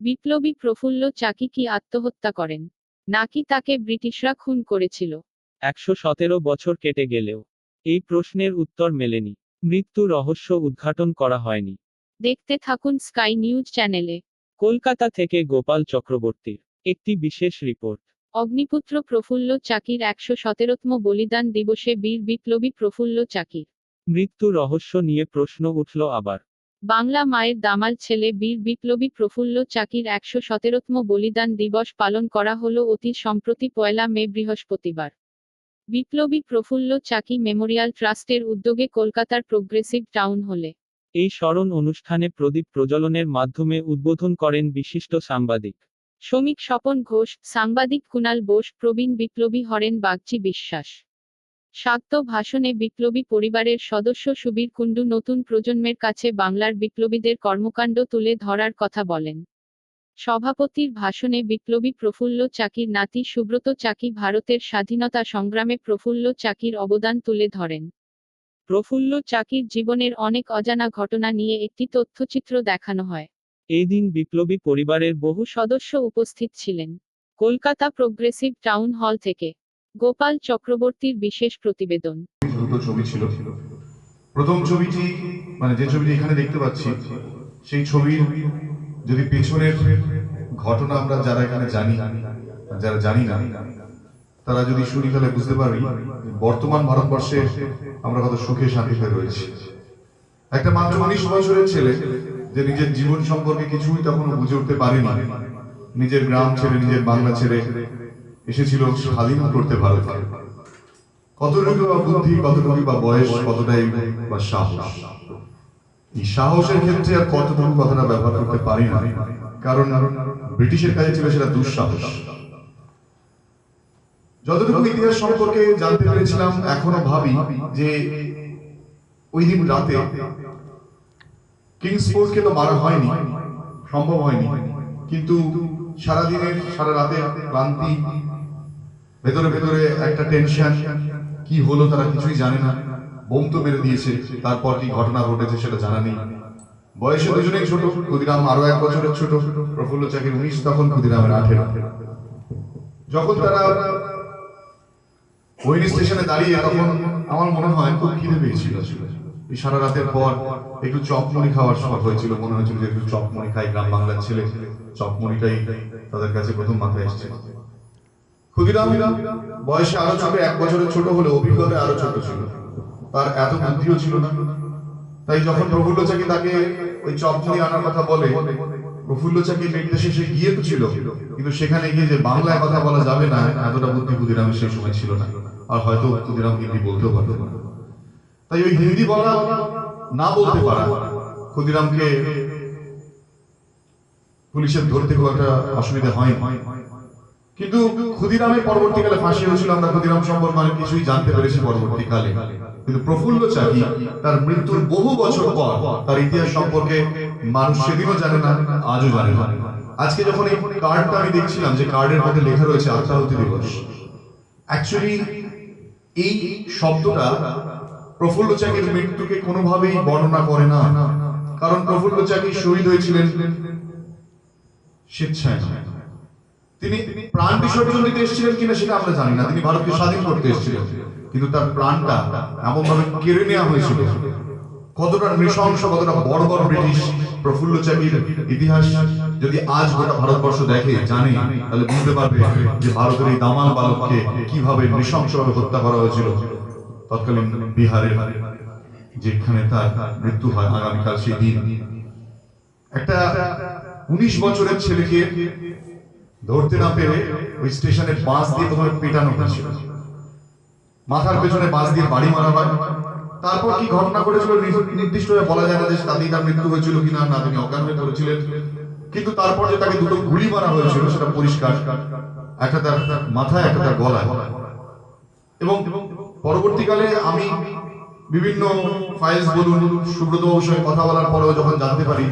বিপ্লবী প্রফুল্ল চাকি কি আত্মহত্যা করেন? নাকি তাকে ব্রিটিশরা খুন করেছিল? একশো সতেরো বছর কেটে গেলেও এই প্রশ্নের উত্তর মেলেনি। মৃত্যু রহস্য উদ্ঘাটন করা হয়নি। দেখতে থাকুন স্কাই নিউজ চ্যানেলে। কলকাতা থেকে গোপাল চক্রবর্তীর একটি বিশেষ রিপোর্ট। অগ্নিপুত্র প্রফুল্ল চাকির একশো সতেরোতম বলিদান দিবসে বীর বিপ্লবী প্রফুল্ল চাকির মৃত্যু রহস্য নিয়ে প্রশ্ন উঠল আবার। বাংলা মায়ের দামাল ছেলে বীর বিপ্লবী প্রফুল্ল চাকির একশো সতেরোতম বলিদান দিবস পালন করা হলো অতি সম্প্রতি পয়লা মে বৃহস্পতিবার। বিপ্লবী প্রফুল্ল চাকি মেমোরিয়াল ট্রাস্টের উদ্যোগে কলকাতার প্রোগ্রেসিভ টাউন হলে। এই স্মরণ অনুষ্ঠানে প্রদীপ প্রজ্বলনের মাধ্যমে উদ্বোধন করেন বিশিষ্ট সাংবাদিক। শ্রমিক স্বপন ঘোষ সাংবাদিক কুণাল বোস প্রবীণ বিপ্লবী হরেন বাগচি বিশ্বাস। স্বাগত ভাষণে বিপ্লবী পরিবারের সদস্য সুবীর কুণ্ডু নতুন প্রজন্মের কাছে বাংলার বিপ্লবীদের কর্মকাণ্ড তুলে ধরার কথা বলেন। সভাপতির ভাষণে বিপ্লবী প্রফুল্ল চাকির নাতি সুব্রত চাকি ভারতের স্বাধীনতা সংগ্রামে প্রফুল্ল চাকির অবদান তুলে ধরেন। প্রফুল্ল চাকির জীবনের অনেক অজানা ঘটনা নিয়ে একটি তথ্যচিত্র দেখানো হয়। এই দিন বিপ্লবী পরিবারের বহু সদস্য উপস্থিত ছিলেন। কলকাতা প্রোগ্রেসিভ টাউন হল থেকে গোপাল চক্রবর্তীর বিশেষ প্রতিবেদন। দুটো ছবি ছিল। প্রথম ছবিটি মানে যে ছবিটি এখানে দেখতে পাচ্ছি, সেই ছবির যদি পেছনের ঘটনা আমরা যারা এখানে জানি যারা জানি না, তারা যদি শুনি তাহলে বুঝতে পারবি বর্তমান ভারতবর্ষে আমরা কত সুখে, শান্তিতে রয়েছি। একটা মাত্র উনিশ বছরের ছেলে যে নিজের জীবন সম্পর্কে কিছুই তখনও বুঝে উঠতে পারেনি। নিজের গ্রাম ছেড়ে, নিজের বাংলা ছেড়ে এসেছিল স্বাধীন করতে ভারতকে কতটুকু বা বুদ্ধি, কতটুকু বা বয়স, কতটাই বা সাহস? এই সাহসের ক্ষেত্রে আর কতটুকু কথাটা ব্যবহার করতে পারি না, কারণ ব্রিটিশের কাছে ছিল সেটা দুঃসাহস। যতটুকু ইতিহাস সম্পর্কে জানতে পেরেছিলাম, এখনও ভাবি যে ওই দিন রাতে কিংসফোর্ডকে তো মারা হয়নি, সম্ভব হয়নি। কিন্তু সারা দিনের সারা রাতে ক্লান্তি ভেতরে ভেতরে একটা টেনশন কি হলো তারা কিছুই জানে না। বোম তো মেরে দিয়েছে, তারপর কি ঘটনা ঘটেছে সেটা জানা নেই। বয়সে দুজনেই ছোট, ক্ষুদিরাম আরও এক বছরের ছোট, প্রফুল্ল চাকির উনিশ, তখন ক্ষুদিরামের আঠেরো। যখন তারা ওইনি স্টেশনে দাঁড়িয়ে, তখন আমার মনে হয় খুব খিদে পেয়েছিল। সারা রাতের পর একটু চপমুড়ি খাওয়ার শখ হয়েছিল। মনে হয়েছিল যে একটু চপমুড়ি খাই গ্রাম বাংলার ছেলে। চপমুড়িটাই তাদের কাছে প্রথম মাথায় এসছে ক্ষুদিরাম, বয়সে আরও ছোট, এক বছরের ছোট হলে অভিজ্ঞতা আরও ছোট ছিল। তার এত বুদ্ধিও ছিল না। তাই যখন প্রফুল্ল চাকি তাকে ওই চপমুড়ি আনার কথা বলে, প্রফুল্ল চাকির নির্দেশে সে গিয়ে তো ছিল, কিন্তু সেখানে গিয়ে যে বাংলায় কথা বলা যাবে না, এতটা বুদ্ধি ক্ষুদিরামের সেই সময় ছিল না। আর হয়তো ক্ষুদিরাম হিন্দি বলতেও পারতো না। তাই ওই হিন্দি বলা না বলতে পারা ক্ষুদিরামকে পুলিশের ধরতে খুব একটা অসুবিধা হয় কিন্তু ক্ষুদিরামের পরবর্তীকালে ফাঁসি হয়েছিল, আমরা ক্ষুদিরাম সম্পর্কে অনেক কিছুই জানতে পেরেছি পরবর্তীকালে। কিন্তু প্রফুল্ল চাকি তার মৃত্যুর বহু বছর পর তার ইতিহাস সম্পর্কে মানুষ সেদিনও জানে না, আজও জানে না। আজকে যখন এই কার্ডটা আমি দেখছিলাম, যে কার্ডের মধ্যে লেখা রয়েছে আত্মাহুতি দিবস অ্যাকচুয়ালি এই শব্দটা প্রফুল্ল চাকির মৃত্যুকে কোনোভাবেই বর্ণনা করে না। কারণ প্রফুল্ল চাকি শহীদ হয়েছিলেন স্বেচ্ছায়। নয়। তিনি প্রাণ বিসর্জন দিতে এসেছিলেন কিনা সেটা আমরা জানি না। তিনি ভারতকে স্বাধীন করতে এসেছিলেন। কিন্তু তার প্রাণটা এমন ভাবে কেড়ে নেওয়া হয়েছিল। কতটা নৃশংস, কতটা বড় বড় ব্রিটিশ প্রফুল্ল চাকির ইতিহাস যদি আজ গোটা ভারতবর্ষ দেখে, জানে, তাহলে বুঝতে পারবে যে ভারতের এই দামাল বালককে কীভাবে নৃশংসভাবে হত্যা করা হয়েছিল। তৎকালীন বিহারের যেখানে তার মৃত্যু হয় আগামীকাল সেই দিন। একটা উনিশ বছরের ছেলেকে ধরতে না পেরে ওই স্টেশনে বাঁশ দিয়ে প্রথমে পেটানো হয়েছিল। মাথার পেছনে বাস দিয়ে বাড়ি মারা হয়। তারপর কি ঘটনা ঘটেছিল নি- নির্দিষ্টভাবে বলা যায় না যে তাতেই তার মৃত্যু হয়েছিল কিনা, না তিনি অজ্ঞান হয়ে পড়েছিলেন। কিন্তু তারপর যে তাকে দুটো গুলি মারা হয়েছিল, সেটা পরিষ্কার। একটা তার মাথায়, একটা তার গলায়। এবং পরবর্তীকালে আমি বিভিন্ন ফাইলস বলুন সুব্রত বাবুর সঙ্গে কথা বলার পরেও যখন জানতে পারি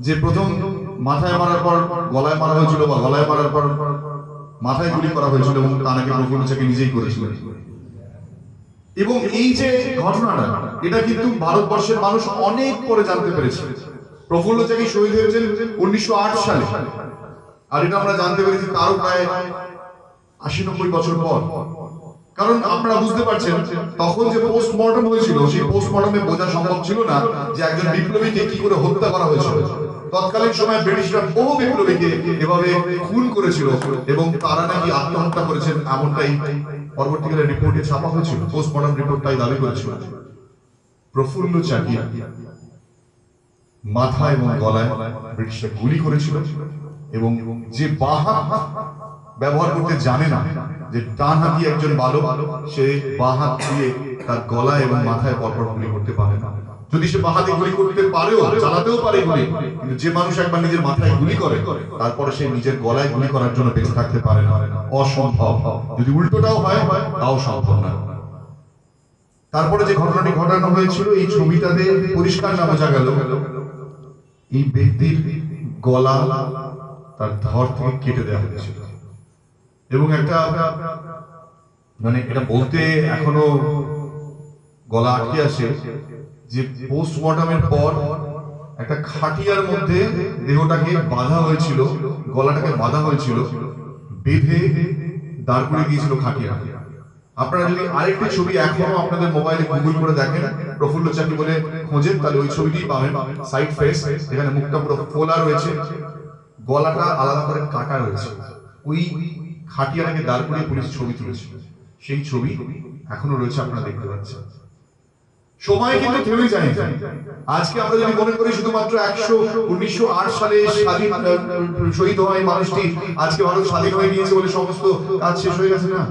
যে প্রথম মাথায় মারার পর গলায় মারা হয়েছিল বা গলায় মারার পর মাথায় গুলি করা হয়েছিল এবং তা নাকি প্রফুল্ল চাকি নিজেই করেছিলেন। এবং এই যে ঘটনাটা, এটা কিন্তু ভারতবর্ষের মানুষ অনেক পরে জানতে পেরেছে। প্রফুল্ল চাকি শহীদ হয়েছেন উনিশশো সালে। আর এটা আমরা জানতে পেরেছি তারও প্রায় আশি নব্বই বছর পর। কারণ আপনারা বুঝতে পারছেন, তখন যে পোস্টমর্টম হয়েছিল, সেই পোস্টমর্টমে বোঝা সম্ভব ছিল না যে একজন বিপ্লবীকে কি করে হত্যা করা হয়েছিল। তৎকালীন সময় ব্রিটিশরা বহু বিপ্লবীকে এভাবে খুন করেছিল এবং তারা নাকি আত্মহত্যা করেছেন এমনটাই পরবর্তীকালে রিপোর্টে ছাপা হয়েছিল পোস্টমর্টম রিপোর্ট তাই দাবি করেছিল। প্রফুল্ল চাকিয়া মাথা এবং গলায় ব্রিটিশরা গুলি করেছিল এবং যে বাঁ হাত ব্যবহার করতে জানে না, যে ডান হাতি একজন বালক, সে বাঁ হাত দিয়ে তার গলায় এবং মাথায় পরপর গুলি করতে পারে না। যদি সে বাহাতে গুলি করতে পারেও, চালাতেও পারে গুলি, কিন্তু যে মানুষ একবার নিজের মাথায় গুলি করে, তারপরে সে নিজের গলায় গুলি করার জন্য বেঁচে থাকতে পারে না। অসম্ভব। যদি উল্টোটাও হয়, তাও সম্ভব না। তারপরে যে ঘটনাটি ঘটানো হয়েছিল, এই ছবিটাতে পরিষ্কার না বোঝা গেল। এই ব্যক্তির গলা তার ধর থেকে কেটে দেওয়া হয়েছিল। এবং একটা মানে এটা বলতে এখনও গলা আটকে আসে যে পোস্টমর্টমের পর একটা খাটিয়ার মধ্যে দেহটাকে বাঁধা হয়েছিল, গলাটাকে বাঁধা হয়েছিল, বেঁধে দাঁড় করে দিয়েছিল খাটিয়া। আপনারা যদি আরেকটি ছবি এখনও আপনাদের মোবাইলে গুগল করে দেখেন, প্রফুল্ল চাকি বলে খোঁজেন, তাহলে ওই ছবিটি পাবেন সাইড ফেস এখানে মুখটা পুরো ফোলা রয়েছে, গলাটা আলাদা করে কাটা রয়েছে। ওই খাটিয়াটাকে দাঁড় করিয়ে পুলিশ ছবি তুলেছিল। সেই ছবি এখনও রয়েছে, আপনারা দেখতে পাচ্ছেন। সময় কিন্তু থেমে যায় আজকে আমরা যদি মনে করি শুধুমাত্র একশো, উনিশশো আট সালে স্বাধীন শহীদ হয় মানুষটি আজকে ভারত স্বাধীন হয়ে গিয়েছে বলে সমস্ত কাজ শেষ হয়ে গেছে না?